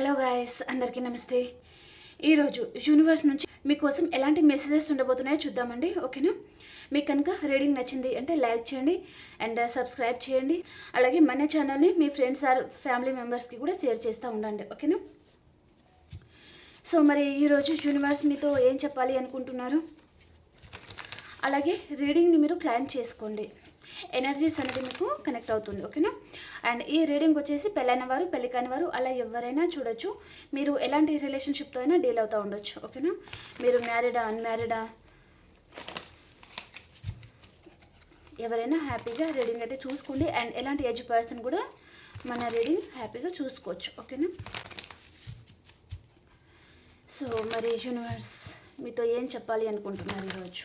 Hello guys అందరికీ నమస్తే. ఈరోజు యూనివర్స్ నుంచి మీకోసం ఎలాంటి మెసేజెస్ ఉండబోతున్నాయో చూద్దామండి ఓకేనా? మీకు కనుక రీడింగ్ నచ్చింది అంటే లైక్ చేయండి అండ్ సబ్స్క్రైబ్ uh, చేయండి. అలాగే మన ఛానల్ని మీ ఫ్రెండ్స్ ఆర్ ఫ్యామిలీ మెంబర్స్కి కూడా షేర్ చేస్తూ ఉండండి ఓకేనా? సో మరి ఈరోజు యూనివర్స్ మీతో ఏం చెప్పాలి అనుకుంటున్నారు? అలాగే రీడింగ్ని మీరు క్లైమ్ చేసుకోండి. ఎనర్జీస్ అనేది మీకు కనెక్ట్ అవుతుంది ఓకేనా అండ్ ఈ రీడింగ్ వచ్చేసి పెళ్ళైన వారు పెళ్ళి కాని వారు అలా ఎవరైనా చూడొచ్చు. మీరు ఎలాంటి రిలేషన్షిప్తో అయినా డీల్ అవుతూ ఉండొచ్చు ఓకేనా మీరు మ్యారీడా అన్మ్యారీడా ఎవరైనా హ్యాపీగా రీడింగ్ అయితే చూసుకోండి. అండ్ ఎలాంటి ఏజ్ పర్సన్ కూడా మన రీడింగ్ హ్యాపీగా చూసుకోవచ్చు ఓకేనా సో మరి యూనివర్స్ మీతో ఏం చెప్పాలి అనుకుంటున్నారు ఈరోజు?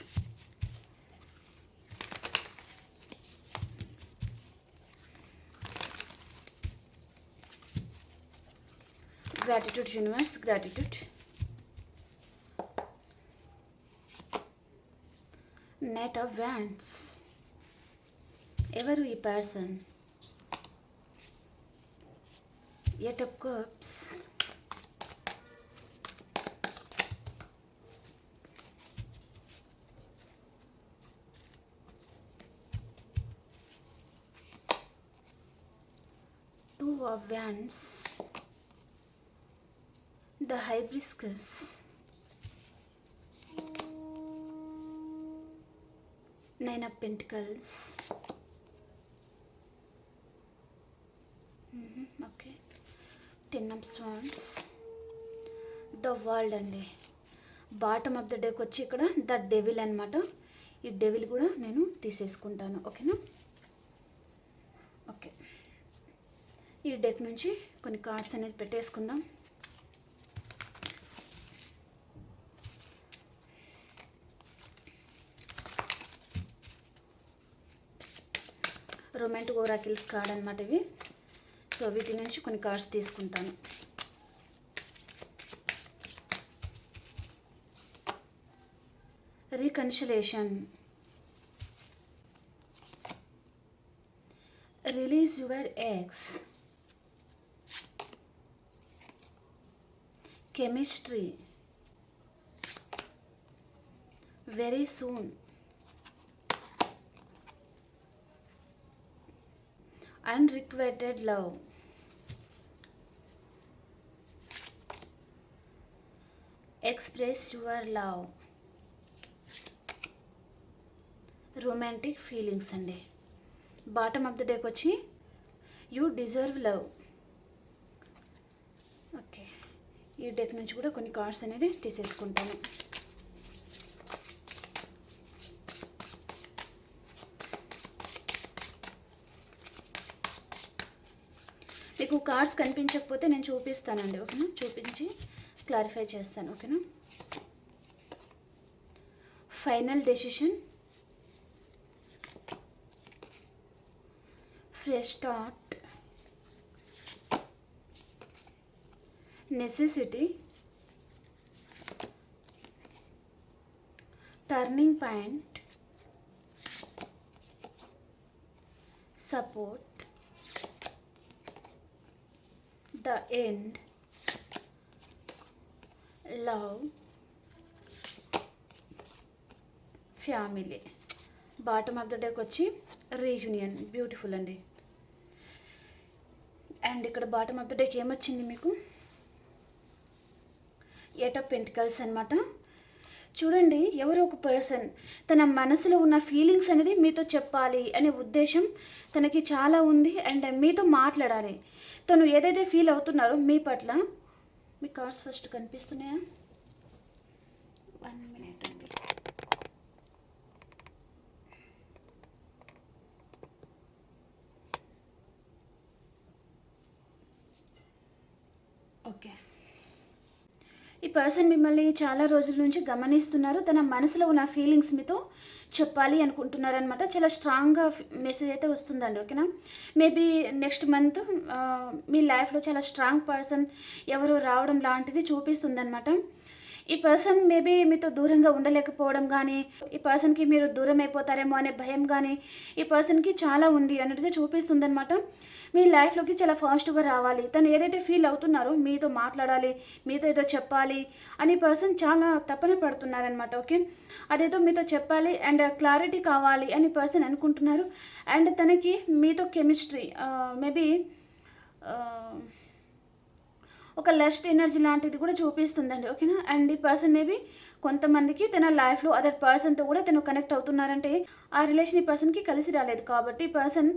gratitude universe gratitude net of wands ఎవరు ఈ person eight of cups two of wands The hibiscus. Nine of pentacles. Okay ten of swans the world అండి. బాటమ్ ఆఫ్ ద డేకి వచ్చి ఇక్కడ ద డెవిల్ అనమాట ఈ డెవిల్ కూడా నేను తీసేసుకుంటాను ఓకేనా ఓకే ఈ డెక్ నుంచి కొన్ని కార్డ్స్ అనేది పెట్టేసుకుందాం. రొమాంటిక్ ఓరాకిల్స్ కార్డ్ అనమాట ఇవి. సో వీటి నుంచి కొన్ని కార్డ్స్ తీసుకుంటాను. Reconciliation. Release your eggs. Chemistry. Very soon. Unrequited love express your love romantic feelings అండి. బాటమ్ ఆఫ్ ద డేకి వచ్చి యూ డిజర్వ్ లవ్ ఓకే ఈ డెక్ నుంచి కూడా కొన్ని కార్డ్స్ అనేది తీసేసుకుంటాను మీకు కార్డ్స్ కనిపించకపోతే నేను చూపిస్తానండి ఓకేనా? చూపించి క్లారిఫై చేస్తాను ఓకేనా? Final decision fresh start necessity turning point support the end. Love. Family bottom of the డేకి వచ్చి రీయూనియన్ బ్యూటిఫుల్ అండి. అండ్ ఇక్కడ బాటమ్ ఆఫ్ ద డేకి ఏమొచ్చింది మీకు? ఎయిట్ ఆఫ్ పెంటికల్స్ అనమాట చూడండి ఎవరో ఒక పర్సన్ తన మనసులో ఉన్న ఫీలింగ్స్ అనేది మీతో చెప్పాలి అనే ఉద్దేశం తనకి చాలా ఉంది. అండ్ మీతో మాట్లాడాలి. తను ఏదైతే ఫీల్ అవుతున్నారో మీ పట్ల మీ కార్డ్స్ ఫస్ట్ కనిపిస్తున్నాయా? వన్ మినిట్ అండి. ఓకే ఈ పర్సన్ మిమ్మల్ని చాలా రోజుల నుంచి గమనిస్తున్నారు. తన మనసులో ఉన్న ఫీలింగ్స్ మీతో చెప్పాలి అనుకుంటున్నారనమాట చాలా స్ట్రాంగ్గా మెసేజ్ అయితే వస్తుందండి ఓకేనా? మేబీ నెక్స్ట్ మంత్ మీ లైఫ్లో చాలా స్ట్రాంగ్ పర్సన్ ఎవరు రావడం లాంటిది చూపిస్తుంది అనమాట ఈ పర్సన్ మేబీ మీతో దూరంగా ఉండలేకపోవడం కానీ ఈ పర్సన్కి మీరు దూరం అయిపోతారేమో అనే భయం కానీ ఈ పర్సన్కి చాలా ఉంది అన్నట్టుగా చూపిస్తుంది అనమాట మీ లైఫ్లోకి చాలా ఫాస్ట్గా రావాలి. తను ఏదైతే ఫీల్ అవుతున్నారో మీతో మాట్లాడాలి మీతో ఏదో చెప్పాలి అని పర్సన్ చాలా తపన పడుతున్నారనమాట ఓకే? అదేదో మీతో చెప్పాలి అండ్ క్లారిటీ కావాలి అని పర్సన్ అనుకుంటున్నారు. అండ్ తనకి మీతో కెమిస్ట్రీ మేబీ ఒక లస్ట్ ఎనర్జీ లాంటిది కూడా చూపిస్తుందండి ఓకేనా అండ్ ఈ పర్సన్ మేబీ కొంతమందికి తన లైఫ్లో అదర్ పర్సన్తో కూడా తను కనెక్ట్ అవుతున్నారంటే ఆ రిలేషన్ ఈ పర్సన్కి కలిసి రాలేదు కాబట్టి ఈ పర్సన్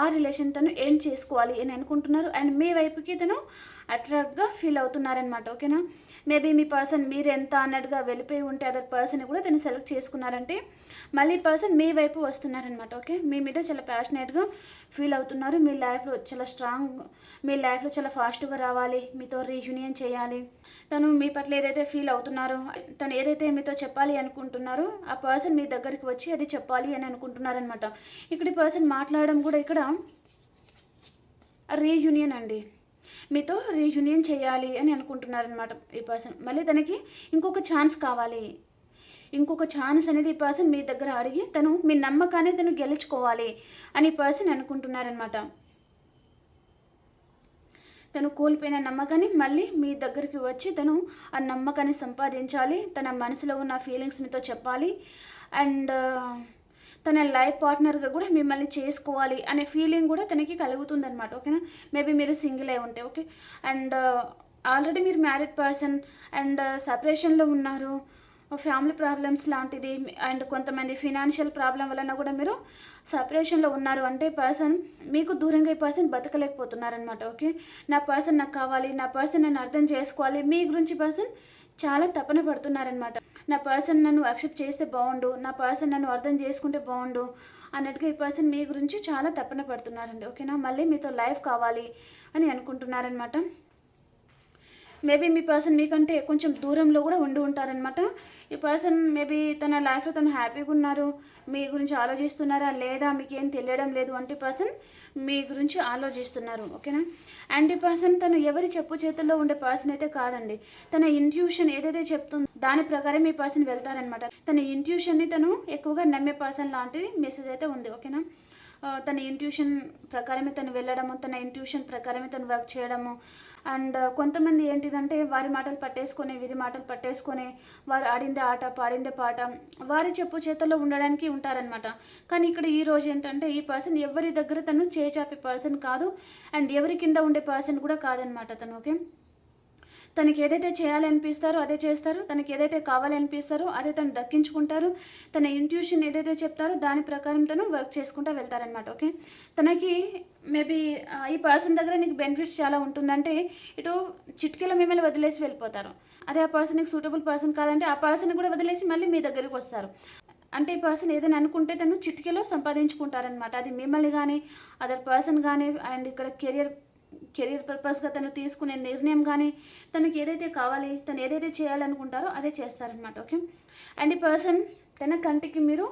ఆ రిలేషన్ తను ఎండ్ చేసుకోవాలి అని అనుకుంటున్నారు. అండ్ మీ వైపుకి తను అట్రాక్ట్గా ఫీల్ అవుతున్నారనమాట ఓకేనా? మేబీ మీ పర్సన్ మీరు ఎంత అన్నట్టుగా వెళ్ళిపోయి ఉంటే అదర్ పర్సన్ కూడా తను సెలెక్ట్ చేసుకున్నారంటే మళ్ళీ పర్సన్ మీ వైపు వస్తున్నారనమాట ఓకే? మీ మీద చాలా ప్యాషనేట్గా ఫీల్ అవుతున్నారు. మీ లైఫ్లో చాలా స్ట్రాంగ్ మీ లైఫ్లో చాలా ఫాస్ట్గా రావాలి. మీతో రీయూనియన్ చేయాలి. తను మీ పట్ల ఏదైతే ఫీల్ అవుతున్నారో తను ఏదైతే మీతో చెప్పాలి అనుకుంటున్నారో ఆ పర్సన్ మీ దగ్గరికి వచ్చి అది చెప్పాలి అని అనుకుంటున్నారనమాట ఇక్కడ పర్సన్ మాట్లాడడం కూడా ఇక్కడ రీయూనియన్ అండి. మీతో రీయూనియన్ చేయాలి అని అనుకుంటున్నారనమాట ఈ పర్సన్ మళ్ళీ తనకి ఇంకొక ఛాన్స్ కావాలి. ఇంకొక ఛాన్స్ అనేది ఈ పర్సన్ మీ దగ్గర అడిగి తను మీ నమ్మకాన్ని తను గెలుచుకోవాలి అని పర్సన్ అనుకుంటున్నారనమాట తను కోల్పోయిన నమ్మకాన్ని మళ్ళీ మీ దగ్గరికి వచ్చి తను ఆ నమ్మకాన్ని సంపాదించాలి తన మనసులో ఉన్న ఫీలింగ్స్ మీతో చెప్పాలి. అండ్ తన లైఫ్ పార్ట్నర్గా కూడా మిమ్మల్ని చేసుకోవాలి అనే ఫీలింగ్ కూడా తనకి కలుగుతుంది అనమాట ఓకేనా? మేబీ మీరు సింగిల్ అయి ఉంటే ఓకే? అండ్ ఆల్రెడీ మీరు మ్యారీడ్ పర్సన్ అండ్ సపరేషన్లో ఉన్నారు. ఫ్యామిలీ ప్రాబ్లమ్స్ లాంటిది అండ్ కొంతమంది ఫినాన్షియల్ ప్రాబ్లం వలన కూడా మీరు సపరేషన్లో ఉన్నారు. అంటే పర్సన్ మీకు దూరంగా ఈ పర్సన్ బతకలేకపోతున్నారనమాట ఓకే? నా పర్సన్ నాకు కావాలి నా పర్సన్ నన్ను అర్థం చేసుకోవాలి మీ గురించి పర్సన్ చాలా తపన పడుతున్నారనమాట నా పర్సన్ నన్ను యాక్సెప్ట్ చేస్తే బాగుండు నా పర్సన్ నన్ను అర్థం చేసుకుంటే బాగుండు అన్నట్టుగా ఈ పర్సన్ మీ గురించి చాలా తపన పడుతున్నారండి ఓకేనా? మళ్ళీ మీతో లైఫ్ కావాలి అని అనుకుంటున్నారనమాట మేబీ మీ పర్సన్ మీకంటే కొంచెం దూరంలో కూడా ఉండి ఉంటారనమాట ఈ పర్సన్ మేబీ తన లైఫ్లో తను హ్యాపీగా ఉన్నారు మీ గురించి ఆలోచిస్తున్నారా లేదా మీకు ఏం తెలియడం లేదు అంటే పర్సన్ మీ గురించి ఆలోచిస్తున్నారు ఓకేనా అండ్ ఈ పర్సన్ తను ఎవరి చెప్పు చేతుల్లో ఉండే పర్సన్ అయితే కాదండి. తన ఇంట్యూషన్ ఏదైతే చెప్తుందో దాని ప్రకారం ఈ పర్సన్ వెళ్తారనమాట తన ఇంట్యూషన్ని తను ఎక్కువగా నమ్మే పర్సన్ లాంటిది మెసేజ్ అయితే ఉంది ఓకేనా తన ఇంట్యూషన్ ప్రకారమే తను వెళ్ళడము తన ఇంట్యూషన్ ప్రకారమే తను వర్క్ చేయడము. అండ్ కొంతమంది ఏంటిదంటే వారి మాటలు పట్టేసుకొని వీరి మాటలు పట్టేసుకొని వారు ఆడిందే ఆట పాడిందే పాట వారి చెప్పు చేతల్లో ఉండడానికి ఉంటారనమాట కానీ ఇక్కడ ఈ రోజు ఏంటంటే ఈ పర్సన్ ఎవరి దగ్గర తను చేచాపే పర్సన్ కాదు అండ్ ఎవరి కింద ఉండే పర్సన్ కూడా కాదనమాట తను ఓకే తనకి ఏదైతే చేయాలనిపిస్తారో అదే చేస్తారు. తనకి ఏదైతే కావాలనిపిస్తారో అదే తను దక్కించుకుంటారు. తన ఇంట్యూషన్ ఏదైతే చెప్తారో దాని ప్రకారం తను వర్క్ చేసుకుంటూ వెళ్తారనమాట ఓకే తనకి మేబీ ఈ పర్సన్ దగ్గర నీకు బెనిఫిట్స్ చాలా ఉంటుందంటే ఇటు చిట్కీలో మిమ్మల్ని వదిలేసి వెళ్ళిపోతారు. అదే ఆ పర్సన్ నీకు సూటబుల్ పర్సన్ కాదంటే ఆ పర్సన్ కూడా వదిలేసి మళ్ళీ మీ దగ్గరికి వస్తారు. అంటే ఈ పర్సన్ ఏదైనా అనుకుంటే తను చిటికెలో సంపాదించుకుంటారనమాట అది మిమ్మల్ని కానీ అదర్ పర్సన్ కానీ అండ్ ఇక్కడ కెరియర్ కెరీర్ పర్పస్గా తను తీసుకునే నిర్ణయం కానీ తనకి ఏదైతే కావాలి తను ఏదైతే చేయాలనుకుంటారో అదే చేస్తారనమాట ఓకే? అండ్ ఈ పర్సన్ తన కంటికి మీరు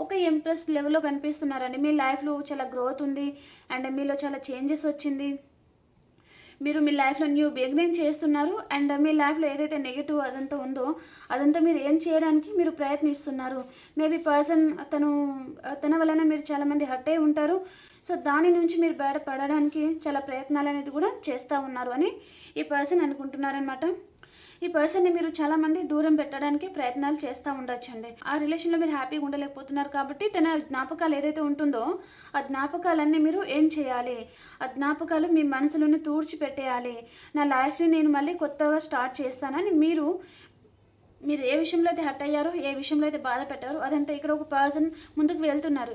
ఒక ఎంప్రెస్ లెవెల్లో కనిపిస్తున్నారండి. మీ లైఫ్లో చాలా గ్రోత్ ఉంది అండ్ మీలో చాలా చేంజెస్ వచ్చింది. మీరు మీ లైఫ్లో న్యూ బిగినింగ్ చేస్తున్నారు అండ్ మీ లైఫ్లో ఏదైతే నెగిటివ్ అదంతా ఉందో అదంతా మీరు ఏం చేయడానికి మీరు ప్రయత్నిస్తున్నారు? మేబీ పర్సన్ తను తన వలన మీరు చాలామంది హర్ట్ అయి ఉంటారు. సో దాని నుంచి మీరు బయటపడడానికి చాలా ప్రయత్నాలు అనేది కూడా చేస్తూ ఉన్నారు అని ఈ పర్సన్ అనుకుంటున్నారనమాట ఈ పర్సన్ని మీరు చాలామంది దూరం పెట్టడానికి ప్రయత్నాలు చేస్తూ ఉండొచ్చండి. ఆ రిలేషన్లో మీరు హ్యాపీగా ఉండలేకపోతున్నారు కాబట్టి తన జ్ఞాపకాలు ఏదైతే ఉంటుందో ఆ జ్ఞాపకాలన్నీ మీరు ఏం చేయాలి? ఆ జ్ఞాపకాలు మీ మనసులోనే తూడ్చిపెట్టేయాలి నా లైఫ్ని నేను మళ్ళీ కొత్తగా స్టార్ట్ చేస్తానని మీరు మీరు ఏ విషయంలో అయితే హర్ట్ అయ్యారో ఏ విషయంలో అయితే బాధ పెట్టారో అదంతా ఇక్కడ ఒక పర్సన్ ముందుకు వెళ్తున్నారు.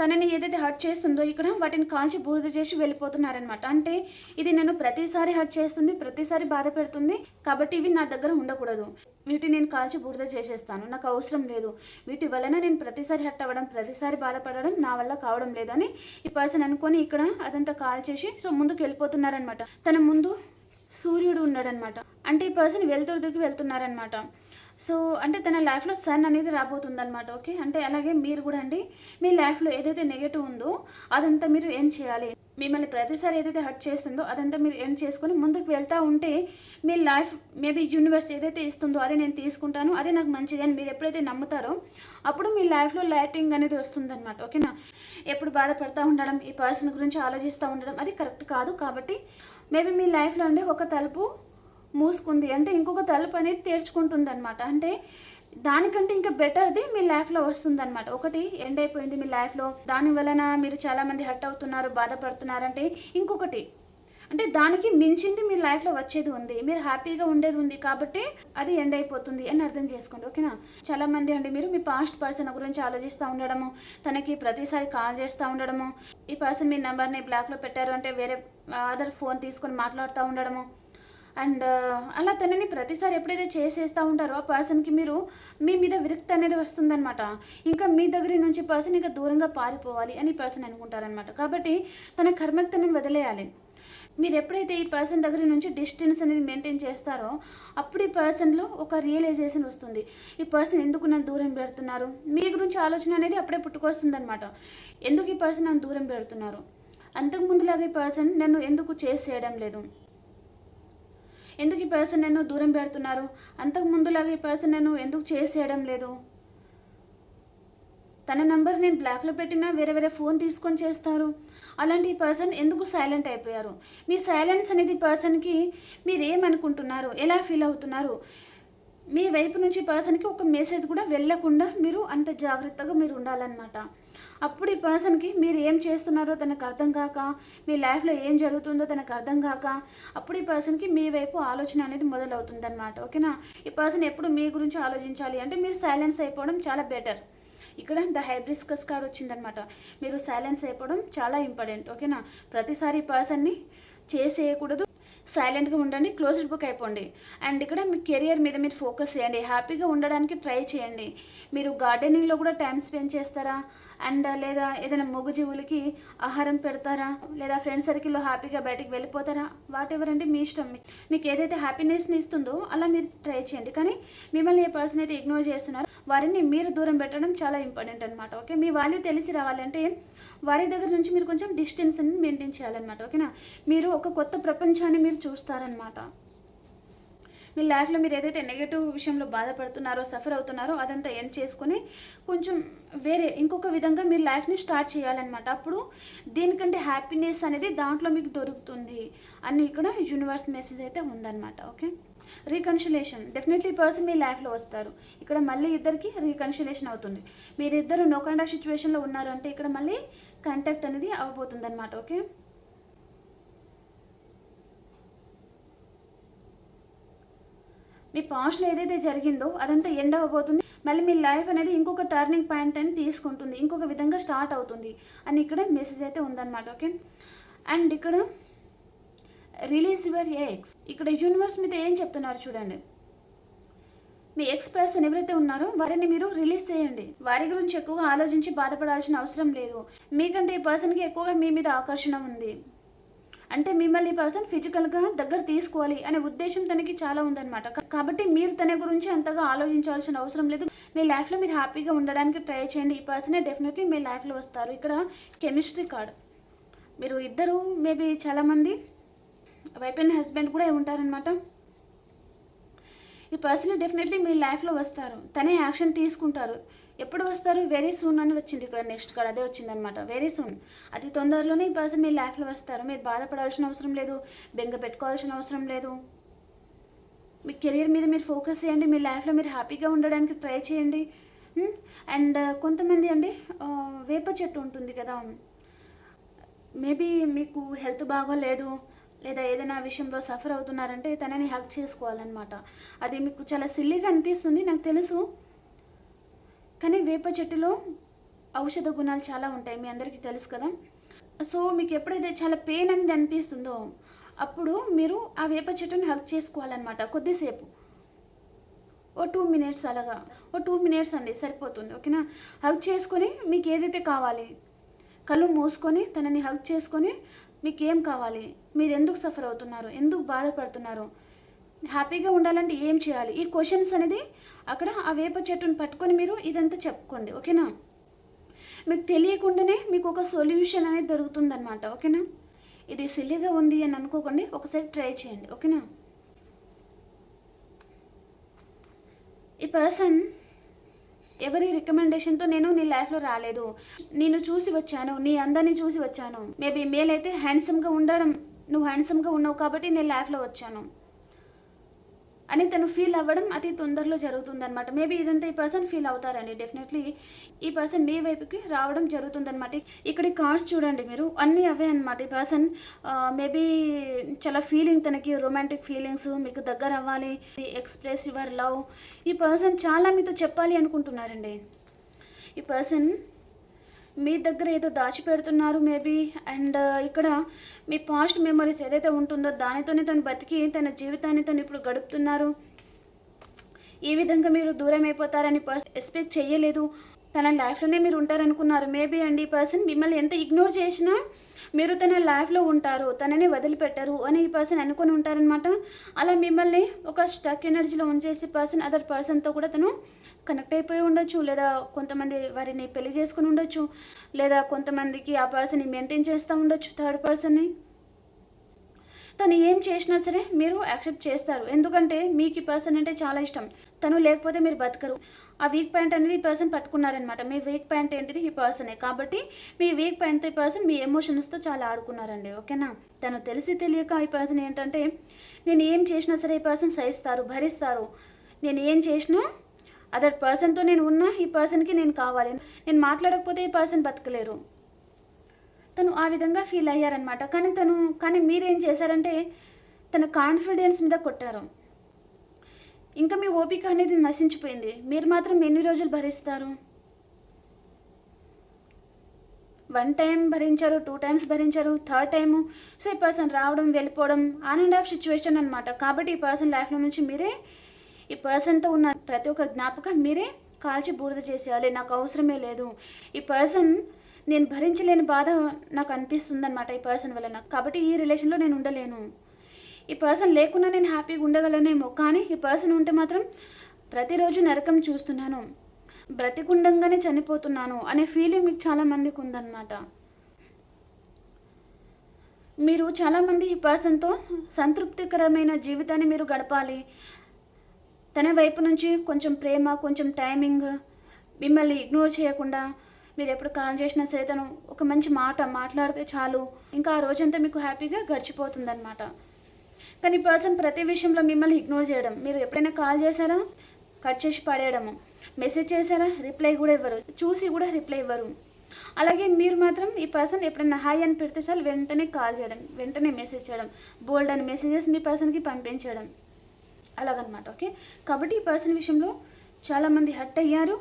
తనని ఏదైతే హర్ట్ చేస్తుందో ఇక్కడ వాటిని కాల్చి బూడిద చేసి వెళ్ళిపోతున్నారనమాట అంటే ఇది నన్ను ప్రతిసారి హర్ట్ చేస్తుంది ప్రతిసారి బాధ పెడుతుంది కాబట్టి ఇవి నా దగ్గర ఉండకూడదు. వీటిని నేను కాల్చి బూడిద చేసేస్తాను. నాకు అవసరం లేదు. వీటి వలన నేను ప్రతిసారి హర్ట్ అవ్వడం ప్రతిసారి బాధపడడం నా వల్ల కావడం లేదని ఈ పర్సన్ అనుకొని ఇక్కడ అదంతా కాల్ చేసి సో ముందుకు వెళ్ళిపోతున్నారనమాట తన ముందు సూర్యుడు ఉన్నాడనమాట అంటే ఈ పర్సన్ వెళ్తురు దిగి వెళ్తున్నారనమాట సో అంటే తన లైఫ్లో సన్ అనేది రాబోతుందనమాట ఓకే? అంటే అలాగే మీరు కూడా అండి మీ లైఫ్లో ఏదైతే నెగటివ్ ఉందో అదంతా మీరు ఏం చేయాలి. మిమ్మల్ని ప్రతిసారి ఏదైతే హర్ట్ చేస్తుందో అదంతా మీరు ఎండ్ చేసుకొని ముందుకు వెళ్తూ ఉంటే మీ లైఫ్ మేబీ యూనివర్స్ ఏదైతే ఇస్తుందో అదే నేను తీసుకుంటాను అదే నాకు మంచిది అని మీరు ఎప్పుడైతే నమ్ముతారో అప్పుడు మీ లైఫ్లో లైటింగ్ అనేది వస్తుందన్నమాట ఓకేనా? ఎప్పుడు బాధపడతా ఉండడం ఈ పర్సన్ గురించి ఆలోచిస్తూ ఉండడం అది కరెక్ట్ కాదు కాబట్టి మేబీ మీ లైఫ్లో అండి ఒక తలుపు మూసుకుంది. అంటే ఇంకొక తలుపు అనేది తెరుచుకుంటుంది అనమాట అంటే దానికంటే ఇంకా బెటర్ది మీ లైఫ్లో వస్తుంది అనమాట ఒకటి ఎండ్ అయిపోయింది మీ లైఫ్లో. దాని వలన మీరు చాలామంది హర్ట్ అవుతున్నారు బాధపడుతున్నారంటే ఇంకొకటి అంటే దానికి మించింది మీ లైఫ్లో వచ్చేది ఉంది. మీరు హ్యాపీగా ఉండేది ఉంది కాబట్టి అది ఎండ్ అయిపోతుంది అని అర్థం చేసుకోండి. ఓకేనా? చాలా మంది అండి మీరు మీ పాస్ట్ పర్సన్ గురించి ఆలోచిస్తూ ఉండడము తనకి ప్రతిసారి కాల్ చేస్తూ ఉండడము ఈ పర్సన్ మీ నెంబర్ని బ్లాక్లో పెట్టారు అంటే వేరే అదర్ ఫోన్ తీసుకొని మాట్లాడుతూ ఉండడము అండ్ uh, అలా తనని ప్రతిసారి ఎప్పుడైతే చేసేస్తూ ఉంటారో ఆ పర్సన్కి మీరు మీ మీద విరక్తి అనేది వస్తుందన్నమాట. ఇంకా మీ దగ్గర నుంచి పర్సన్ ఇంకా దూరంగా పారిపోవాలి అని పర్సన్ అనుకుంటారనమాట కాబట్టి తన కర్మకి తనని వదిలేయాలి. మీరు ఎప్పుడైతే ఈ పర్సన్ దగ్గర నుంచి డిస్టెన్స్ అనేది మెయింటైన్ చేస్తారో అప్పుడు ఈ పర్సన్లో ఒక రియలైజేషన్ వస్తుంది. ఈ పర్సన్ ఎందుకు నన్ను దూరం పెడుతున్నారు? మీ గురించి ఆలోచన అనేది అప్పుడే పుట్టుకొస్తుంది అనమాట ఎందుకు ఈ పర్సన్ నన్ను దూరం పెడుతున్నారు? అంతకు ముందులాగా ఈ పర్సన్ నన్ను ఎందుకు చేసేయడం లేదు? ఎందుకు ఈ పర్సన్ నన్ను దూరం పెడుతున్నారు? అంతకు ముందులాగా ఈ పర్సన్ నన్ను ఎందుకు చేసేయడం లేదు? తన నంబర్ నేను బ్లాక్లో పెట్టినా వేరే వేరే ఫోన్ తీసుకొని చేస్తారు. అలాంటి ఈ పర్సన్ ఎందుకు సైలెంట్ అయిపోయారు? మీ సైలెన్స్ అనేది పర్సన్కి మీరేమనుకుంటున్నారు ఎలా ఫీల్ అవుతున్నారు? మీ వైపు నుంచి పర్సన్కి ఒక మెసేజ్ కూడా వెళ్ళకుండా మీరు అంత జాగ్రత్తగా మీరు ఉండాలన్నమాట. అప్పుడు ఈ పర్సన్కి మీరు ఏం చేస్తున్నారో తనకు అర్థం కాక మీ లైఫ్లో ఏం జరుగుతుందో తనకు అర్థం కాక అప్పుడు ఈ పర్సన్కి మీ వైపు ఆలోచన అనేది మొదలవుతుంది అనమాట ఓకేనా? ఈ పర్సన్ ఎప్పుడు మీ గురించి ఆలోచించాలి అంటే మీరు సైలెన్స్ అయిపోవడం చాలా బెటర్. ఇక్కడ ద హైబ్రిస్కస్ కార్డ్ వచ్చిందనమాట మీరు సైలెన్స్ అయిపోవడం చాలా ఇంపార్టెంట్. ఓకేనా? ప్రతిసారి పర్సన్ని చేసేయకూడదు. సైలెంట్గా ఉండండి క్లోజ్డ్ బుక్ అయిపోండి. అండ్ ఇక్కడ మీ కెరియర్ మీద మీరు ఫోకస్ చేయండి. హ్యాపీగా ఉండడానికి ట్రై చేయండి. మీరు గార్డెనింగ్లో కూడా టైం స్పెండ్ చేస్తారా? అండ్ లేదా ఏదైనా మూగజీవులకి ఆహారం పెడతారా? లేదా ఫ్రెండ్ సర్కిల్లో హ్యాపీగా బయటికి వెళ్ళిపోతారా? వాట్ ఎవర్ అంటే మీ ఇష్టం. మీకు ఏదైతే హ్యాపీనెస్ని ఇస్తుందో అలా మీరు ట్రై చేయండి. కానీ మిమ్మల్ని ఏ పర్సన్ అయితే ఇగ్నోర్ చేస్తున్నారో వారిని మీరు దూరం పెట్టడం చాలా ఇంపార్టెంట్ అనమాట ఓకే మీ వాల్యూ తెలిసి రావాలంటే వారి దగ్గర నుంచి మీరు కొంచెం డిస్టెన్స్ని మెయింటైన్ చేయాలన్నమాట. ఓకేనా మీరు ఒక కొత్త ప్రపంచాన్ని మీరు చూస్తారనమాట మీ లైఫ్లో మీరు ఏదైతే నెగిటివ్ విషయంలో బాధపడుతున్నారో సఫర్ అవుతున్నారో అదంతా ఎండ్ చేసుకొని కొంచెం వేరే ఇంకొక విధంగా మీరు లైఫ్ని స్టార్ట్ చేయాలన్నమాట. అప్పుడు దీనికంటే హ్యాపీనెస్ అనేది దాంట్లో మీకు దొరుకుతుంది అని ఇక్కడ యూనివర్స్ మెసేజ్ అయితే ఉందన్నమాట ఓకే? రీకన్సిలేషన్ డెఫినెట్లీ పర్సన్ మీ లైఫ్లో వస్తారు. ఇక్కడ మళ్ళీ ఇద్దరికి రీకన్సిలేషన్ అవుతుంది. మీరిద్దరు నోకండా సిచ్యువేషన్లో ఉన్నారంటే ఇక్కడ మళ్ళీ కాంటాక్ట్ అనేది అవ్వబోతుంది అనమాట ఓకే? మీ పాస్ట్లో ఏదైతే జరిగిందో అదంతా ఎండ్ అవ్వబోతుంది. మళ్ళీ మీ లైఫ్ అనేది ఇంకొక టర్నింగ్ పాయింట్ అని తీసుకుంటుంది. ఇంకొక విధంగా స్టార్ట్ అవుతుంది అని ఇక్కడ మెసేజ్ అయితే ఉందన్నమాట ఓకే అండ్ ఇక్కడ రిలీజ్ యువర్ ఎక్స్ ఇక్కడ యూనివర్స్ మీద ఏం చెప్తున్నారు చూడండి. మీ ఎక్స్ పర్సన్ ఎవరైతే ఉన్నారో వారిని మీరు రిలీజ్ చేయండి. వారి గురించి ఎక్కువగా ఆలోచించి బాధపడాల్సిన అవసరం లేదు. మీకంటే ఈ పర్సన్కి ఎక్కువగా మీ మీద ఆకర్షణ ఉంది. అంటే మిమ్మల్ని పర్సన్ ఫిజికల్గా దగ్గర తీసుకోవాలి అనే ఉద్దేశం తనకి చాలా ఉందన్నమాట. కాబట్టి మీరు తన గురించి అంతగా ఆలోచించాల్సిన అవసరం లేదు. మీ లైఫ్లో మీరు హ్యాపీగా ఉండడానికి ట్రై చేయండి. ఈ పర్సనే డెఫినెట్లీ మీ లైఫ్లో వస్తారు. ఇక్కడ కెమిస్ట్రీ కార్డ్. మీరు ఇద్దరు మేబీ చాలామంది వైఫ్ అండ్ హస్బెండ్ కూడా ఉంటారనమాట ఈ పర్సన్ డెఫినెట్లీ మీ లైఫ్లో వస్తారు. తనే యాక్షన్ తీసుకుంటారు. ఎప్పుడు వస్తారు? వెరీ సూన్ అని వచ్చింది ఇక్కడ నెక్స్ట్ కాడ అదే వచ్చిందనమాట వెరీ సూన్ అతి తొందరలోనే ఈ పర్సన్ మీ లైఫ్లో వస్తారు. మీరు బాధపడాల్సిన అవసరం లేదు. బెంగ పెట్టుకోవాల్సిన అవసరం లేదు. మీ కెరీర్ మీద మీరు ఫోకస్ చేయండి. మీ లైఫ్లో మీరు హ్యాపీగా ఉండడానికి ట్రై చేయండి. Hmm? అండ్ uh, కొంతమంది అండి వేప చెట్టు ఉంటుంది కదా. మేబీ మీకు హెల్త్ బాగోలేదు లేదా ఏదైనా విషయంలో సఫర్ అవుతున్నారంటే తనని హక్ చేసుకోవాలన్నమాట. అది మీకు చాలా సిల్లీగా అనిపిస్తుంది నాకు తెలుసు. కానీ వేప చెట్టులో ఔషధ గుణాలు చాలా ఉంటాయి మీ అందరికీ తెలుసు కదా. సో మీకు ఎప్పుడైతే చాలా పెయిన్ అనేది అనిపిస్తుందో అప్పుడు మీరు ఆ వేప చెట్టుని హక్ చేసుకోవాలన్నమాట కొద్దిసేపు. ఓ టూ మినిట్స్ అలాగా. ఓ టూ మినిట్స్ అండి సరిపోతుంది ఓకేనా? హగ్ చేసుకొని మీకు ఏదైతే కావాలి కళ్ళు మూసుకొని తనని హగ్ చేసుకొని మీకు ఏం కావాలి మీరు ఎందుకు సఫర్ అవుతున్నారు ఎందుకు బాధపడుతున్నారు హ్యాపీగా ఉండాలంటే ఏం చేయాలి? ఈ క్వశ్చన్స్ అనేది అక్కడ ఆ వేప చెట్టుని పట్టుకొని మీరు ఇదంతా చెప్పుకోండి. ఓకేనా? మీకు తెలియకుండానే మీకు ఒక సొల్యూషన్ అనేది దొరుకుతుందన్నమాట. ఓకేనా? ఇది సిల్లిగా ఉంది అని అనుకోకండి. ఒకసారి ట్రై చేయండి. ఓకేనా? ఈ పర్సన్ ఎవరి రికమెండేషన్తో నేను నీ లైఫ్లో రాలేదు. నేను చూసి వచ్చాను. నీ అందరినీ చూసి వచ్చాను. మేబీ మేల్ అయితే హ్యాండ్సమ్గా ఉండడం నువ్వు హ్యాండ్సమ్గా ఉన్నావు కాబట్టి నేను లైఫ్లో వచ్చాను. అని తను ఫీల్ అవ్వడం అతి తొందరలో జరుగుతుందన్నమాట. మేబీ ఇదంతా ఈ పర్సన్ ఫీల్ అవుతారండి డెఫినెట్లీ ఈ పర్సన్ మీ వైపుకి రావడం జరుగుతుందనమాట ఇక్కడ కార్డ్స్ చూడండి మీరు అన్నీ అవే అనమాట ఈ పర్సన్ మేబీ చాలా ఫీలింగ్ తనకి రొమాంటిక్ ఫీలింగ్స్ మీకు దగ్గర అవ్వాలి ఎక్స్ప్రెస్ యువర్ లవ్ ఈ పర్సన్ చాలా మీతో చెప్పాలి అనుకుంటున్నారండి. ఈ పర్సన్ మీ దగ్గర ఏదో దాచిపెడుతున్నారు మేబీ. అండ్ uh, ఇక్కడ మీ పాస్ట్ మెమరీస్ ఏదైతే ఉంటుందో దానితోనే తను బతికి తన జీవితాన్ని తను ఇప్పుడు గడుపుతున్నారు. ఈ విధంగా మీరు దూరం అయిపోతారని పర్సన్ ఎక్స్పెక్ట్ చేయలేదు. తన లైఫ్లోనే మీరు ఉంటారనుకున్నారు. మేబీ అండి ఈ పర్సన్ మిమ్మల్ని ఎంత ఇగ్నోర్ చేసినా మీరు తన లైఫ్లో ఉంటారు తనని వదిలిపెట్టరు అని ఈ పర్సన్ అనుకొని ఉంటారనమాట అలా మిమ్మల్ని ఒక స్టక్ ఎనర్జీలో ఉంచేసి పర్సన్ అదర్ పర్సన్తో కూడా తను కనెక్ట్ అయిపోయి ఉండొచ్చు లేదా కొంతమంది వారిని పెళ్ళి చేసుకుని ఉండొచ్చు లేదా కొంతమందికి ఆ పర్సన్ని మెయింటైన్ చేస్తూ ఉండొచ్చు థర్డ్ పర్సన్ని తను ఏం చేసినా సరే మీరు యాక్సెప్ట్ చేస్తారు. ఎందుకంటే మీకు ఈ పర్సన్ అంటే చాలా ఇష్టం. తను లేకపోతే మీరు బతకరు. ఆ వీక్ పాయింట్ అనేది ఈ పర్సన్ పట్టుకున్నారనమాట మీ వీక్ పాయింట్ ఏంటిది? ఈ పర్సనే కాబట్టి మీ వీక్ పాయింట్ ఈ పర్సన్ మీ ఎమోషన్స్తో చాలా ఆడుకున్నారండి. ఓకేనా? తను తెలిసి తెలియక ఈ పర్సన్ ఏంటంటే నేను ఏం చేసినా సరే ఈ పర్సన్ సహిస్తారు భరిస్తారు. నేను ఏం చేసినా అదర్ పర్సన్తో నేను ఉన్నా ఈ పర్సన్కి నేను కావాలి. నేను మాట్లాడకపోతే ఈ పర్సన్ బతకలేరు. తను ఆ విధంగా ఫీల్ అయ్యారనమాట కానీ తను కానీ మీరేం చేశారంటే తన కాన్ఫిడెన్స్ మీద కొట్టారు. ఇంకా మీ ఓపిక అనేది నశించిపోయింది. మీరు మాత్రం ఎన్ని రోజులు భరిస్తారు? వన్ టైం భరించారు టూ టైమ్స్ భరించారు థర్డ్ టైము. సో ఈ పర్సన్ రావడం వెళ్ళిపోవడం ఆన్ అండ్ ఆఫ్ సిచ్యువేషన్ అనమాట కాబట్టి ఈ పర్సన్ లైఫ్లో నుంచి మీరే ఈ పర్సన్తో ఉన్న ప్రతి ఒక్క జ్ఞాపకం మీరే కాల్చి బూడిద చేసేయాలి. నాకు అవసరమే లేదు. ఈ పర్సన్ నేను భరించలేని బాధ నాకు అనిపిస్తుంది అనమాట ఈ పర్సన్ వలన కాబట్టి ఈ రిలేషన్లో నేను ఉండలేను. ఈ పర్సన్ లేకుండా నేను హ్యాపీగా ఉండగలనేమో. కానీ ఈ పర్సన్ ఉంటే మాత్రం ప్రతిరోజు నరకం చూస్తున్నాను. బ్రతికుండంగానే చనిపోతున్నాను అనే ఫీలింగ్ మీకు చాలా మందికి ఉందన్నమాట. మీరు చాలామంది ఈ పర్సన్తో సంతృప్తికరమైన జీవితాన్ని మీరు గడపాలి. తన వైపు నుంచి కొంచెం ప్రేమ కొంచెం టైమింగ్ మిమ్మల్ని ఇగ్నోర్ చేయకుండా మీరు ఎప్పుడు కాల్ చేసినా సరే తను ఒక మంచి మాట మాట్లాడితే చాలు. ఇంకా ఆ రోజంతా మీకు హ్యాపీగా గడిచిపోతుందన్నమాట. కానీ పర్సన్ ప్రతి విషయంలో మిమ్మల్ని ఇగ్నోర్ చేయడం. మీరు ఎప్పుడైనా కాల్ చేశారా? కట్ చేసి పడేయడము. మెసేజ్ చేశారా? రిప్లై కూడా ఇవ్వరు. చూసి కూడా రిప్లై ఇవ్వరు. అలాగే మీరు మాత్రం ఈ పర్సన్ ఎప్పుడైనా హాయ్ అని పెడితే చాలు వెంటనే కాల్ చేయడం వెంటనే మెసేజ్ చేయడం బోల్డ్ అని మెసేజెస్ మీ పర్సన్కి పంపించడం అలాగనమాట ఓకే? కాబట్టి ఈ పర్సన్ విషయంలో చాలామంది హట్ అయ్యారు.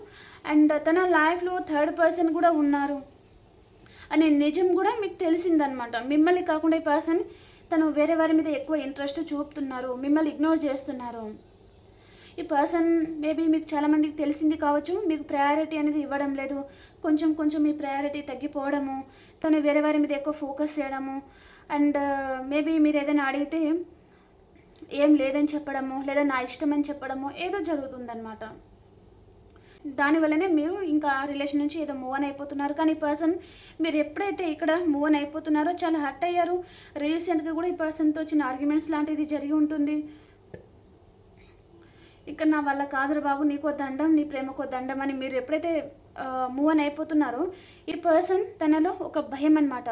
అండ్ తన లైఫ్లో థర్డ్ పర్సన్ కూడా ఉన్నారు. అనే నిజం కూడా మీకు తెలిసిందనమాట. మిమ్మల్ని కాకుండా ఈ పర్సన్ తను వేరే వారి మీద ఎక్కువ ఇంట్రెస్ట్ చూపుతున్నారు మిమ్మల్ని ఇగ్నోర్ చేస్తున్నారు. ఈ పర్సన్ మేబీ మీకు చాలామందికి తెలిసింది కావచ్చు మీకు ప్రయారిటీ అనేది ఇవ్వడం లేదు. కొంచెం కొంచెం మీ ప్రయారిటీ తగ్గిపోవడము తను వేరే వారి మీద ఎక్కువ ఫోకస్ చేయడము. అండ్ మేబీ మీరు ఏదైనా అడిగితే ఏం లేదని చెప్పడము లేదా నా ఇష్టం అని చెప్పడము ఏదో జరుగుతుందన్నమాట. దానివల్లనే మీరు ఇంకా ఆ రిలేషన్ నుంచి ఏదో మూవ్ అని అయిపోతున్నారు. కానీ ఈ పర్సన్ మీరు ఎప్పుడైతే ఇక్కడ మూవ్ అని అయిపోతున్నారో చాలా హర్ట్ అయ్యారు. రీసెంట్గా కూడా ఈ పర్సన్తో వచ్చిన ఆర్గ్యుమెంట్స్ లాంటిది జరిగి ఉంటుంది. ఇక్కడ నా వల్ల కాదురా బాబు నీకో దండం నీ ప్రేమకో దండం అని మీరు ఎప్పుడైతే మూవ్ అని అయిపోతున్నారో ఈ పర్సన్ తనలో ఒక భయం అనమాట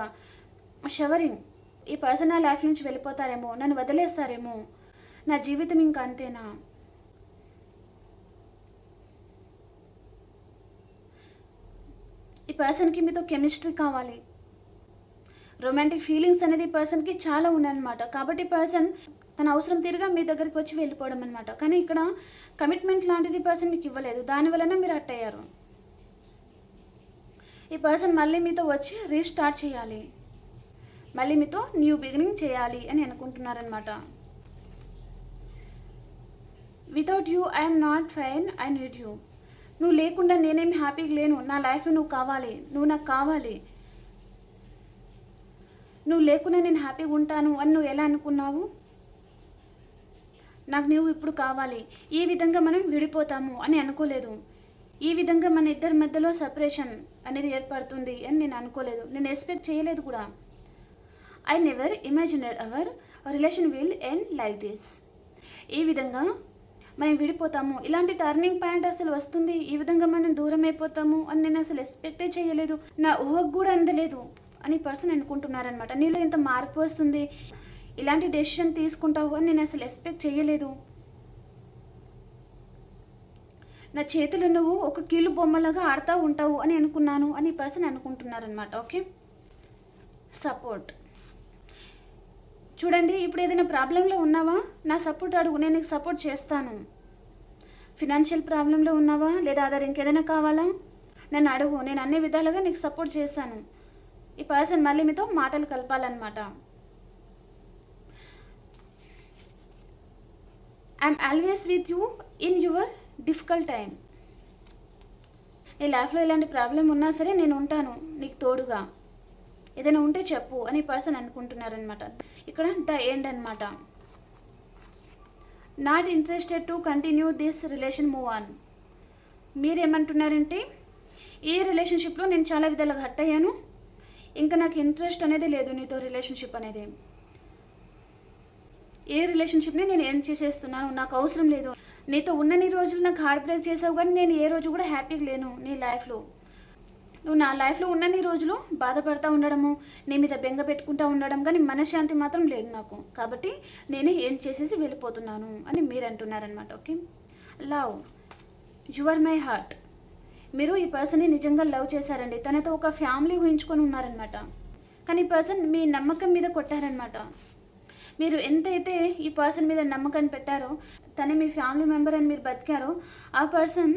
షవరింగ్. ఈ పర్సన్ నా లైఫ్ నుంచి వెళ్ళిపోతారేమో నన్ను వదిలేస్తారేమో నా జీవితం ఇంకా అంతేనా? ఈ పర్సన్కి మీతో కెమిస్ట్రీ కావాలి. రొమాంటిక్ ఫీలింగ్స్ అనేది ఈ పర్సన్కి చాలా ఉన్నాయన్నమాట. కాబట్టి పర్సన్ తన అవసరం తీరుగా మీ దగ్గరికి వచ్చి వెళ్ళిపోవడం అనమాట కానీ ఇక్కడ కమిట్మెంట్ లాంటిది పర్సన్ మీకు ఇవ్వలేదు. దానివలన మీరు అట్ అయ్యారు. ఈ పర్సన్ మళ్ళీ మీతో వచ్చి రీస్టార్ట్ చేయాలి. మళ్ళీ మీతో న్యూ బిగినింగ్ చేయాలి అని అనుకుంటున్నారనమాట without you I'm not fine I need you నువ్వు లేకుండా నేనేమి హ్యాపీగా లేను. నా లైఫ్లో నువ్వు కావాలి. నువ్వు నాకు కావాలి. నువ్వు లేకుండా నేను హ్యాపీగా ఉంటాను అని నువ్వు ఎలా అనుకున్నావు? నాకు నువ్వు ఇప్పుడు కావాలి. ఈ విధంగా మనం విడిపోతాము అని అనుకోలేదు. ఈ విధంగా మన ఇద్దరి మధ్యలో సపరేషన్ అనేది ఏర్పడుతుంది అని నేను అనుకోలేదు. నేను ఎక్స్పెక్ట్ చేయలేదు కూడా. I never imagined our relation will end like this ఈ విధంగా మనం విడిపోతాము. ఇలాంటి టర్నింగ్ పాయింట్ అసలు వస్తుంది. ఈ విధంగా మనం దూరం అయిపోతాము అని నేను అసలు ఎక్స్పెక్టే చేయలేదు. నా ఊహకు కూడా అందలేదు అని పర్సన్ అనుకుంటున్నారనమాట నీలో ఇంత మార్పు వస్తుంది? ఇలాంటి డెసిషన్ తీసుకుంటావు అని నేను అసలు ఎక్స్పెక్ట్ చేయలేదు. నా చేతులు నువ్వు ఒక కీలు బొమ్మలాగా ఆడుతూ ఉంటావు అని అనుకున్నాను అని పర్సన్ అనుకుంటున్నారనమాట ఓకే సపోర్ట్ చూడండి ఇప్పుడు ఏదైనా ప్రాబ్లంలో ఉన్నావా? నా సపోర్ట్ అడుగు నేను నీకు సపోర్ట్ చేస్తాను. ఫినాన్షియల్ ప్రాబ్లంలో ఉన్నావా? లేదా అదర్ ఇంకేదైనా కావాలా? నేను అడుగు నేను అన్ని విధాలుగా నీకు సపోర్ట్ చేస్తాను. ఈ పర్సన్ మళ్ళీ మీతో మాటలు కలపాలన్నమాట. I'm always with you in your difficult time నీ లైఫ్లో ఇలాంటి ప్రాబ్లం ఉన్నా సరే నేను ఉంటాను నీకు తోడుగా. ఏదైనా ఉంటే చెప్పు అని పర్సన్ అనుకుంటున్నారనమాట ఇక్కడ ద ఎండ్ అనమాట not interested to continue this relation move on మీరేమంటున్నారంటే ఈ రిలేషన్షిప్లో నేను చాలా విధాలుగా హట్ అయ్యాను. ఇంకా నాకు ఇంట్రెస్ట్ అనేది లేదు నీతో రిలేషన్షిప్ అనేది. ఏ రిలేషన్షిప్ని నేను ఏం చేసేస్తున్నాను? నాకు అవసరం లేదు. నీతో ఉన్నన్ని రోజులు నాకు హార్ట్ బ్రేక్ చేసావు కానీ నేను ఏ రోజు కూడా హ్యాపీగా లేను నీ లైఫ్లో నువ్వు నా లైఫ్లో ఉన్నన్ని రోజులు బాధపడతా ఉండడము నీ మీద బెంగ పెట్టుకుంటా ఉండడం కానీ మనశ్శాంతి మాత్రం లేదు నాకు. కాబట్టి నేనే ఏం చేసేసి వెళ్ళిపోతున్నాను అని మీరు అంటున్నారనమాట okay? Love you are my heart మీరు ఈ పర్సన్ని నిజంగా లవ్ చేశారండి. తనతో ఒక ఫ్యామిలీ ఊహించుకొని ఉన్నారనమాట కానీ ఈ పర్సన్ మీ నమ్మకం మీద కొట్టారనమాట మీరు ఎంతైతే ఈ పర్సన్ మీద నమ్మకాన్ని పెట్టారో తనే మీ ఫ్యామిలీ మెంబర్ అని మీరు బతికారో ఆ పర్సన్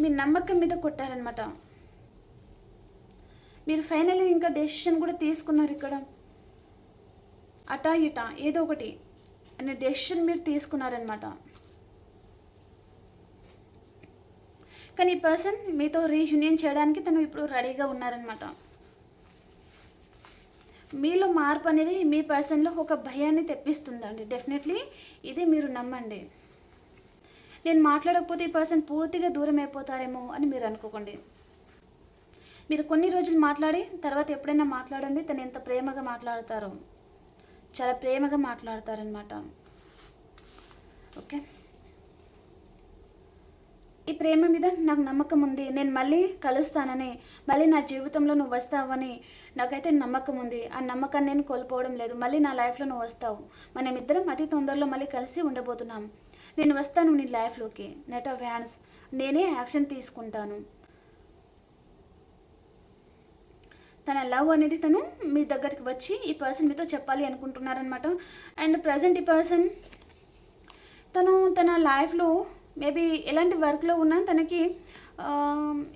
మీ నమ్మకం మీద కొట్టారనమాట మీరు ఫైనల్గా ఇంకా డెసిషన్ కూడా తీసుకున్నారు ఇక్కడ. అటా ఇటా ఏదో ఒకటి అనే డెసిషన్ మీరు తీసుకున్నారనమాట కానీ ఈ పర్సన్ మీతో రీయూనియన్ చేయడానికి తను ఇప్పుడు రెడీగా ఉన్నారనమాట మీలో మార్పు అనేది మీ పర్సన్లో ఒక భయాన్ని తెప్పిస్తుందండి. డెఫినెట్లీ ఇది మీరు నమ్మండి. నేను మాట్లాడకపోతే ఈ పర్సన్ పూర్తిగా దూరం అయిపోతారేమో అని మీరు అనుకోకండి. మీరు కొన్ని రోజులు మాట్లాడి తర్వాత ఎప్పుడైనా మాట్లాడండి తను ఎంత ప్రేమగా మాట్లాడతారో. చాలా ప్రేమగా మాట్లాడతారనమాట ఓకే? ఈ ప్రేమ మీద నాకు నమ్మకం ఉంది. నేను మళ్ళీ కలుస్తానని మళ్ళీ నా జీవితంలో నువ్వు వస్తావని నాకైతే నమ్మకం ఉంది. ఆ నమ్మకాన్ని నేను కోల్పోవడం లేదు. మళ్ళీ నా లైఫ్లో నువ్వు వస్తావు. మనం ఇద్దరం అతి తొందరలో మళ్ళీ కలిసి ఉండబోతున్నాం. నేను వస్తాను నీ లైఫ్లోకి. నెట్ ఆఫ్ హ్యాండ్స్ నేనే యాక్షన్ తీసుకుంటాను. తన లవ్ అనేది తను మీ దగ్గరికి వచ్చి ఈ పర్సన్ మీతో చెప్పాలి అనుకుంటున్నారనమాట అండ్ ప్రజెంట్ ఈ పర్సన్ తను తన లైఫ్లో మేబీ ఎలాంటి వర్క్లో ఉన్నా తనకి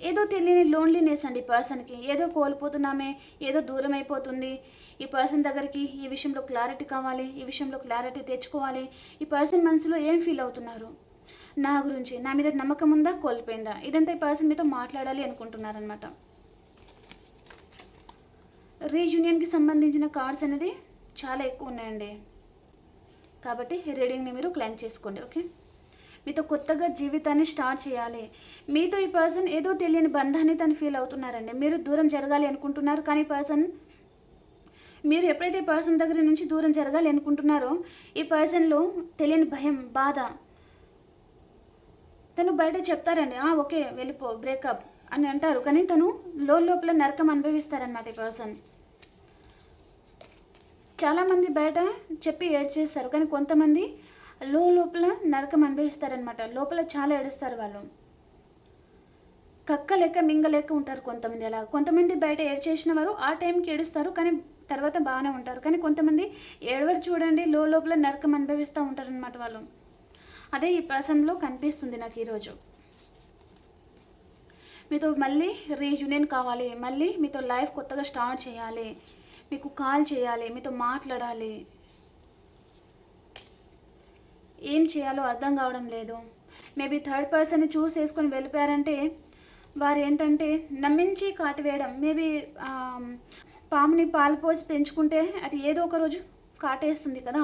ఏదో తెలియని లోన్లీనెస్ అండి ఈ పర్సన్కి. ఏదో కోల్పోతున్నామే ఏదో దూరం అయిపోతుంది ఈ పర్సన్ దగ్గరికి ఈ విషయంలో క్లారిటీ కావాలి ఈ విషయంలో క్లారిటీ తెచ్చుకోవాలి. ఈ పర్సన్ మనసులో ఏం ఫీల్ అవుతున్నారు? నా గురించి నా మీద నమ్మకం ఉందా? కోల్పోయిందా? ఇదంతా ఈ పర్సన్ మీతో మాట్లాడాలి అనుకుంటున్నారనమాట రీయూనియన్కి సంబంధించిన కార్డ్స్ అనేది చాలా ఎక్కువ ఉన్నాయండి. కాబట్టి రీడింగ్ని మీరు క్లైమ్ చేసుకోండి ఓకే? మీతో కొత్తగా జీవితాన్ని స్టార్ట్ చేయాలి. మీతో ఈ పర్సన్ ఏదో తెలియని బంధాన్ని తను ఫీల్ అవుతున్నారండి. మీరు దూరం జరగాలి అనుకుంటున్నారు కానీ పర్సన్ మీరు ఎప్పుడైతే పర్సన్ దగ్గర నుంచి దూరం జరగాలి అనుకుంటున్నారో ఈ పర్సన్లో తెలియని భయం బాధ తను బయట చెప్తారండి "ఆ, ఓకే వెళ్ళిపో బ్రేకప్ అని అంటారు. కానీ తను లోపల నరకం అనుభవిస్తారనమాట ఈ పర్సన్. చాలామంది బయట చెప్పి ఏడ్చేస్తారు కానీ కొంతమంది లో లోపల నరకం అనుభవిస్తారనమాట లోపల చాలా ఏడుస్తారు వాళ్ళు. కక్క లెక్క మింగ లెక్క ఉంటారు కొంతమంది అలా. కొంతమంది బయట ఏడ్చేసిన వారు ఆ టైంకి ఏడుస్తారు కానీ తర్వాత బాగానే ఉంటారు. కానీ కొంతమంది ఏడవరు చూడండి లో లోపల నరకం అనుభవిస్తూ ఉంటారనమాట వాళ్ళు. అదే ఈ పర్సన్లో కనిపిస్తుంది నాకు ఈరోజు. మీతో మళ్ళీ రీయూనియన్ కావాలి. మళ్ళీ మీతో లైఫ్ కొత్తగా స్టార్ట్ చేయాలి. మీకు కాల్ చేయాలి. మీతో మాట్లాడాలి. ఏం చేయాలో అర్థం కావడం లేదు. మేబీ థర్డ్ పర్సన్ని చూస్ చేసుకొని వెళ్ళిపోయారంటే వారు ఏంటంటే నమ్మించి కాటివేయడం. మేబీ పాముని పాలు పోసి పెంచుకుంటే అది ఏదో ఒక రోజు కాటేస్తుంది కదా.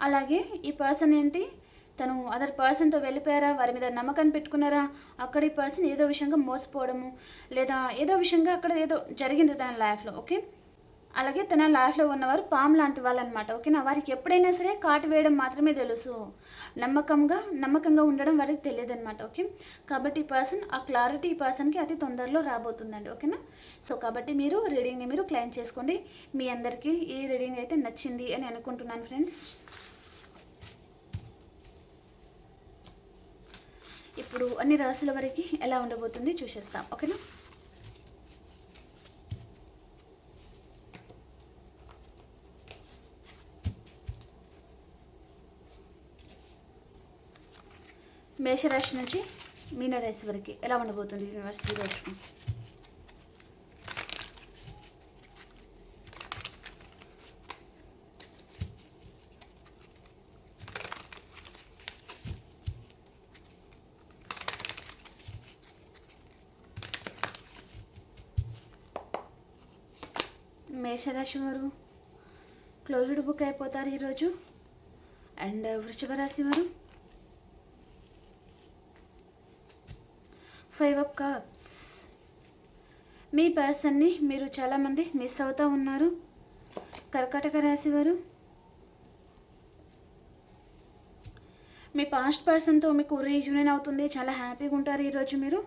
అలాగే ఈ పర్సన్ ఏంటి? తను అదర్ పర్సన్తో వెళ్ళిపోయారా? వారి మీద నమ్మకాన్ని పెట్టుకున్నారా? అక్కడ ఈ పర్సన్ ఏదో విషయంగా మోసపోవడము లేదా ఏదో విషయంగా అక్కడ ఏదో జరిగింది తన లైఫ్లో ఓకే? అలాగే తన లాస్ట్లో ఉన్నవారు పాము లాంటి వాళ్ళు అనమాట ఓకేనా? వారికి ఎప్పుడైనా సరే కాటు వేయడం మాత్రమే తెలుసు. నమ్మకంగా నమ్మకంగా ఉండడం వారికి తెలియదు అనమాట ఓకే? కాబట్టి ఈ పర్సన్ ఆ క్లారిటీ ఈ పర్సన్కి అతి తొందరలో రాబోతుందండి ఓకేనా? సో కాబట్టి మీరు రీడింగ్ని మీరు క్లైమ్ చేసుకోండి. మీ అందరికీ ఈ రీడింగ్ అయితే నచ్చింది అని అనుకుంటున్నాను ఫ్రెండ్స్. ఇప్పుడు అన్ని రాసుల వరకు ఎలా ఉండబోతుంది చూసేస్తాం ఓకేనా? మేషరాశి నుంచి మీనరాశి వరకు ఎలా ఉండబోతుంది యూనివర్సిటీ రోజు? మేషరాశి వారు క్లోజ్డ్ బుక్ అయిపోతారు ఈరోజు. అండ్ వృషభ రాశి వారు ఫైవ్ ఆఫ్ కప్స్. మీ పర్సన్ని మీరు చాలామంది మిస్ అవుతూ ఉన్నారు. కర్కాటక రాశి వారు మీ పాస్ట్ పర్సన్తో మీకు రీయూనియన్ అవుతుంది. చాలా హ్యాపీగా ఉంటారు ఈరోజు మీరు.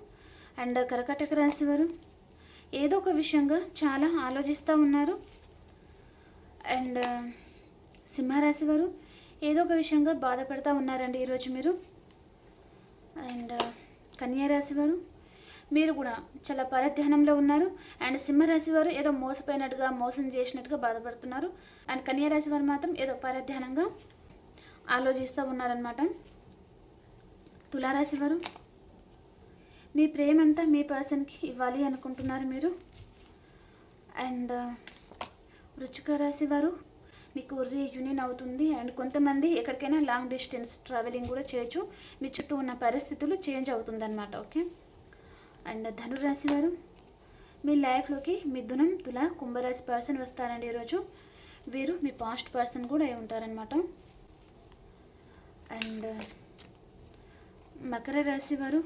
అండ్ కర్కాటక రాశి వారు ఏదో ఒక విషయంగా చాలా ఆలోచిస్తూ ఉన్నారు. అండ్ సింహరాశి వారు ఏదో ఒక విషయంగా బాధపడుతూ ఉన్నారండి ఈరోజు మీరు. అండ్ కన్యారాశి వారు మీరు కూడా చాలా పరధ్యానంలో ఉన్నారు. అండ్ సింహరాశి వారు ఏదో మోసపోయినట్టుగా మోసం చేసినట్టుగా బాధపడుతున్నారు. అండ్ కన్యారాశి వారు మాత్రం ఏదో పరధ్యానంగా ఆలోచిస్తూ ఉన్నారనమాట తులారాశి వారు మీ ప్రేమంతా మీ పర్సన్కి ఇవ్వాలి అనుకుంటున్నారు మీరు. అండ్ వృచ్చిక రాశి వారు మీకు రీయూనియన్ అవుతుంది అండ్ కొంతమంది ఎక్కడికైనా లాంగ్ డిస్టెన్స్ ట్రావెలింగ్ కూడా చేయొచ్చు. మీ చుట్టూ ఉన్న పరిస్థితులు చేంజ్ అవుతుందన్నమాట ఓకే అండ్ ధనురాశి వారు మీ లైఫ్లోకి మిథునం తుల కుంభరాశి పర్సన్ వస్తారండి ఈరోజు. వీరు మీ పాస్ట్ పర్సన్ కూడా అయి ఉంటారనమాట అండ్ మకర రాశి వారు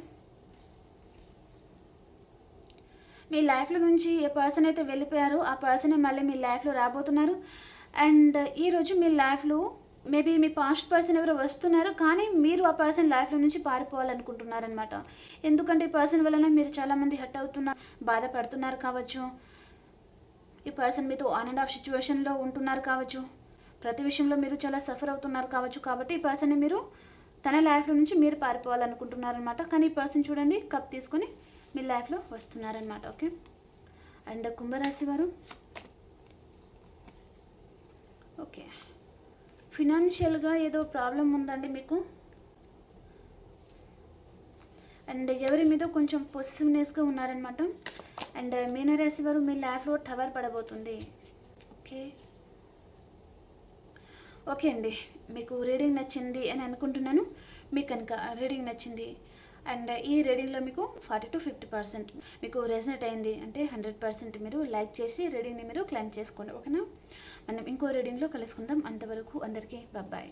మీ లైఫ్లో నుంచి ఏ పర్సన్ అయితే వెళ్ళిపోయారో ఆ పర్సనే మళ్ళీ మీ లైఫ్లో రాబోతున్నారు. అండ్ ఈరోజు మీ లైఫ్లో మేబీ మీ పాస్ట్ పర్సన్ ఎవరో వస్తున్నారు కానీ మీరు ఆ పర్సన్ లైఫ్లో నుంచి పారిపోవాలనుకుంటున్నారనమాట ఎందుకంటే ఈ పర్సన్ వలన మీరు చాలామంది హట్ అవుతున్నారు బాధపడుతున్నారు కావచ్చు. ఈ పర్సన్ మీతో ఆన్ అండ్ ఆఫ్ సిచ్యువేషన్లో ఉంటున్నారు కావచ్చు. ప్రతి విషయంలో మీరు చాలా సఫర్ అవుతున్నారు కావచ్చు. కాబట్టి ఈ పర్సన్ని మీరు తన లైఫ్లో నుంచి మీరు పారిపోవాలనుకుంటున్నారనమాట కానీ ఈ పర్సన్ చూడండి కప్ తీసుకొని మీ లైఫ్లో వస్తున్నారనమాట ఓకే? అండ్ కుంభరాశి వారు? ఓకే. ఫినాన్షియల్గా ఏదో ప్రాబ్లం ఉందండి మీకు? అండ్ ఎవరి మీద కొంచెం పొసిసివ్నెస్గా ఉన్నారనమాట. అండ్ మీనరాశి వారు మీ లైఫ్లో టవర్ పడబోతుంది. ఓకే. ఓకే అండి. మీకు రీడింగ్ నచ్చింది అని అనుకుంటున్నాను. మీకు కనుక రీడింగ్ నచ్చింది అండ్ ఈ రీడింగ్లో మీకు ఫార్టీ టు ఫిఫ్టీ పర్సెంట్ మీకు రెజనేట్ అయింది అంటే హండ్రెడ్ పర్సెంట్ మీరు లైక్ చేసి రీడింగ్ని మీరు క్లైమ్ చేసుకోండి. ఓకేనా? మనం ఇంకో రీడింగ్లో కలుసుకుందాం. అంతవరకు అందరికీ బాయ్